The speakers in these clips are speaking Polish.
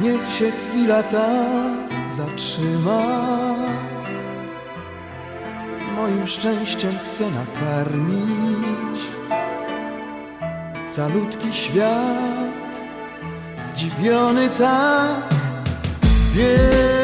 Niech się chwila ta zatrzyma. Moim szczęściem chcę nakarmić Calutki świat. Zdziwiony tak Wielka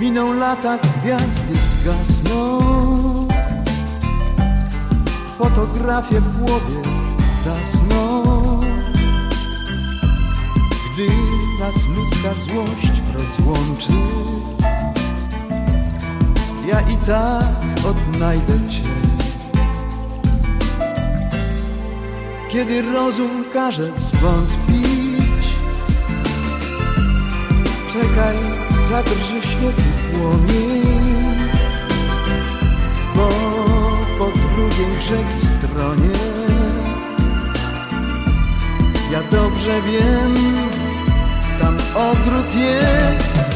Miną lata, gwiazdy zgasną, fotografie w głowie zasną. Gdy nas ludzka złość rozłączy, ja i tak odnajdę Cię. Kiedy rozum każe zwątpić, czekaj, zadrży świecy płomień, bo po drugiej rzeki stronie ja dobrze wiem, tam ogród jest